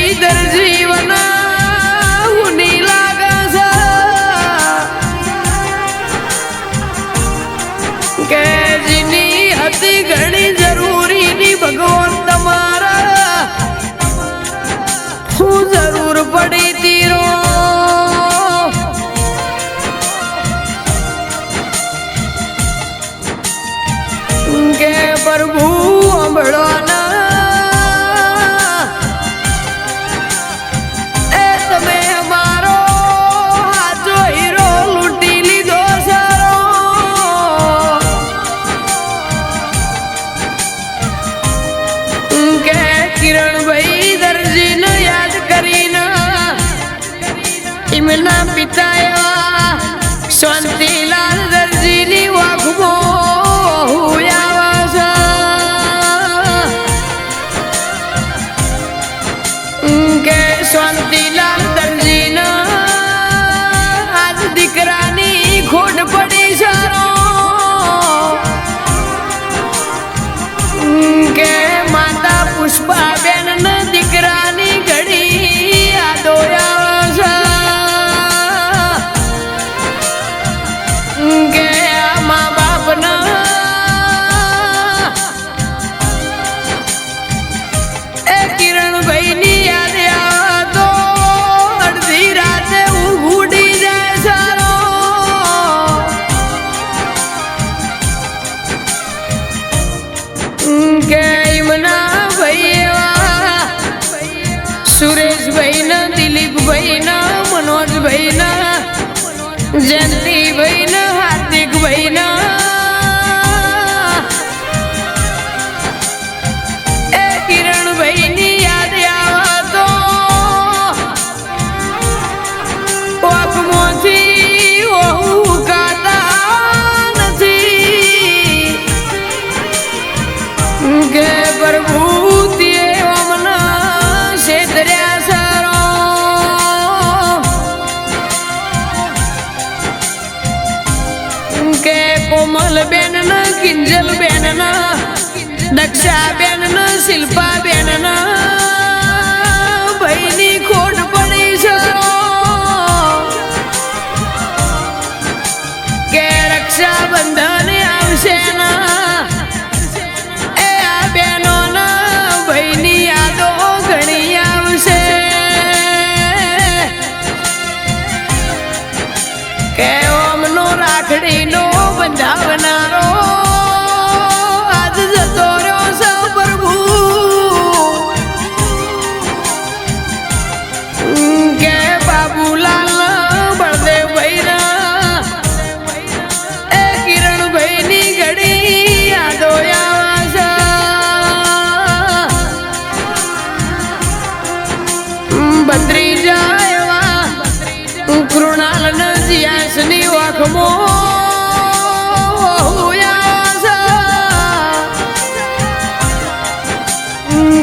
ઈદર જીવન ઉની લાગસ કે જીની હતી ઘણી જરૂરી ની ભગવાન તમારા. શું જરૂર પડી પ્રભુ સાંભળો ભાઈના મનોજભાઈના જયંતિભાઈના હાર્દિકભાઈના గింజలు బెనను దక్ష బెనను శిల్ప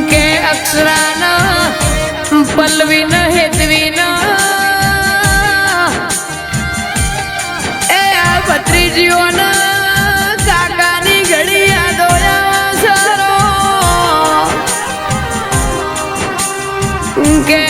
કે અક્ષરાના પલ્લવી ન હેતવી એ આ ભત્રીજીઓના કાકાની ઘડી યાદોયા સરો. કે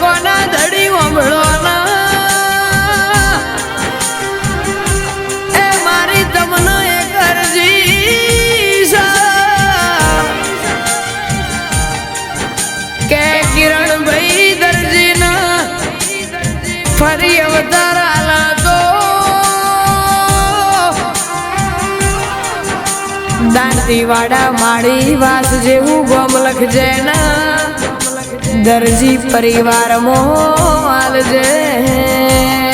કોના ધડી ઓમળો એ મારી તમને કે કિરણભાઈ દરજીના ફરી અવતાર તો. દાંતીવાડા માળી વાસ જેવું ગોમ લખજે ના દરજી પરિવાર મોલ જે